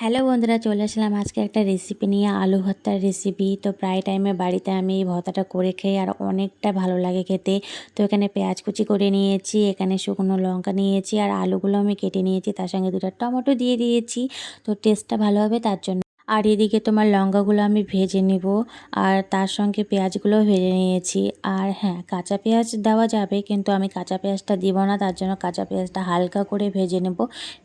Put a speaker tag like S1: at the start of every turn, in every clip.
S1: Hello বন্ধুরা, চলে আসলাম আজকে একটা রেসিপি নিয়ে আলু ভর্তার রেসিপি তো প্রায় টাইমে বাড়িতে আমি এই ভর্তাটা করে খাই আর অনেকটা ভালো লাগে খেতে। তো এখানে পেঁয়াজ কুচি করে নিয়েছি, এখানে শুকনো লঙ্কা নিয়েছি আর আলুগুলো আমি কেটে নিয়েছি। তার সঙ্গে দুটো টমেটো দিয়ে দিয়েছি। তো টেস্টটা ভালো হবে, তার জন্য আর এদিকে তোমার লঙ্কাগুলো আমি ভেজে নিব, আর তার সঙ্গে পেঁয়াজগুলোও ভেজে নিয়েছি। আর হ্যাঁ কাঁচা পেঁয়াজ দেওয়া যাবে, কিন্তু আমি কাঁচা পেঁয়াজটা দিব না, তার জন্য কাঁচা পেঁয়াজটা হালকা করে ভেজে নেব।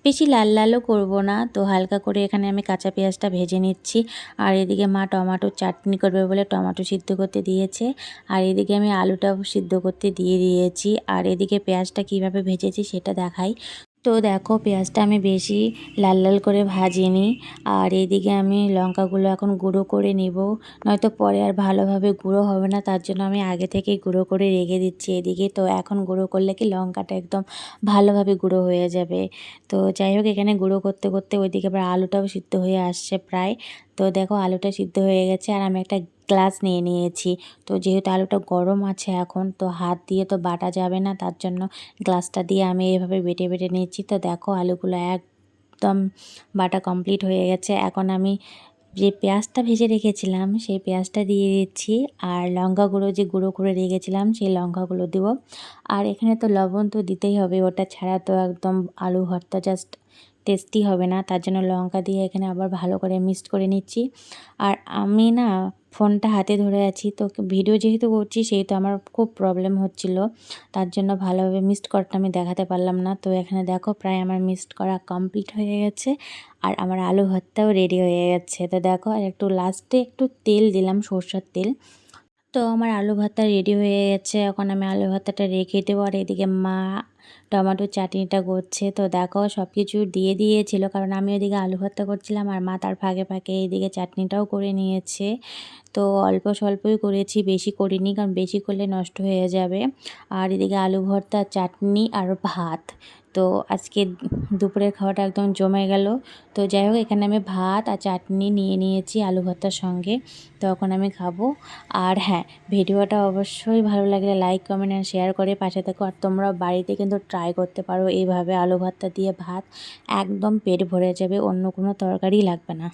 S1: বেশি লাল লালও করব না, তো হালকা করে এখানে আমি কাঁচা পেঁয়াজটা ভেজে নিচ্ছি। আর এদিকে মা টমাটো চাটনি করবে বলে টমাটো সিদ্ধ করতে দিয়েছে। আর এদিকে আমি আলুটাও সিদ্ধ করতে দিয়ে দিয়েছি। আর এদিকে পেঁয়াজটা কীভাবে ভেজেছি সেটা দেখাই। তো দেখো পেঁয়াজটা আমি বেশি লাল লাল করে ভাজিনি। আর এইদিকে আমি লঙ্কাগুলো এখন গুঁড়ো করে নিব। নয়তো পরে আর ভালোভাবে গুঁড়ো হবে না, তার জন্য আমি আগে থেকেই গুঁড়ো করে রেখে দিচ্ছি এদিকে। তো এখন গুঁড়ো করলে কি লঙ্কাটা একদম ভালোভাবে গুঁড়ো হয়ে যাবে। তো যাই হোক, এখানে গুঁড়ো করতে করতে ওইদিকে আবার আলুটাও সিদ্ধ হয়ে আসছে প্রায়। তো দেখো আলুটা সিদ্ধ হয়ে গেছে। আর আমি একটা গ্লাস নিয়ে নিয়েছি। তো যেহেতু আলুটা গরম আছে এখন, তো হাত দিয়ে তো বাটা যাবে না, তার জন্য গ্লাসটা দিয়ে আমি এভাবে বেটে বেটে নিচ্ছি তো দেখো আলুগুলো একদম বাটা কমপ্লিট হয়ে গেছে। এখন আমি যে পেঁয়াজটা ভেজে রেখেছিলাম, সেই পেঁয়াজটা দিয়ে দিচ্ছি। আর লঙ্কা গুঁড়ো যে গুঁড়ো করে রেখেছিলাম, সেই লঙ্কাগুলো দেবো। আর এখানে তো লবণ তো দিতেই হবে, ওটা ছাড়া তো একদম আলু ভর্তা জাস্ট টেস্টি হবে না। তার জন্য লঙ্কা দিয়ে এখানে আবার ভালো করে মিক্সড করে নিচ্ছি। আর আমি না ফোনটা হাতে ধরে আছি। তো ভিডিও যেহেতু করছি, সেহেতু আমার খুব প্রবলেম হচ্ছিল। তার জন্য ভালোভাবে মিসড করাটা আমি দেখাতে পারলাম না। তো এখানে দেখো, প্রায় আমার মিসড করা কমপ্লিট হয়ে গেছে আর আমার আলু ভর্তাও রেডি হয়ে গেছে। তো দেখো, আর একটু লাস্টে একটু তেল দিলাম, সরষের তেল। তো আমার আলু ভর্তা রেডি হয়ে গেছে। এখন আমি আলু ভর্তাটা রেখে দেবো। আর এদিকে মা টমেটোর চাটনিটা করছে। তো দেখো সব কিছু দিয়ে দিয়েছিল। কারণ আমি ওদিকে আলু ভর্তা করছিলাম আর মা তার ফাঁকে ফাঁকে এইদিকে চাটনিটাও করে নিয়েছে। তো অল্প স্বল্পই করেছি, বেশি করিনি কারণ বেশি করলে নষ্ট হয়ে যাবে। আর এদিকে আলু ভর্তা চাটনি আর ভাত। তো আজকে দুপুরের খাওয়াটা একদম জমে গেল। তো যাই হোক, এখানে আমি ভাত আর চাটনি নিয়ে নিয়েছি আলু ভর্তার সঙ্গে। তখন আমি খাব। আর হ্যাঁ ভিডিওটা অবশ্যই ভালো লাগলে লাইক, কমেন্ট আর শেয়ার করে পাশে থাকো। আর তোমরা বাড়িতে কিন্তু ট্রাই করতে পারো এইভাবে আলু ভর্তা দিয়ে ভাত। একদম পেট ভরে যাবে, অন্য কোনো তরকারি লাগবে না।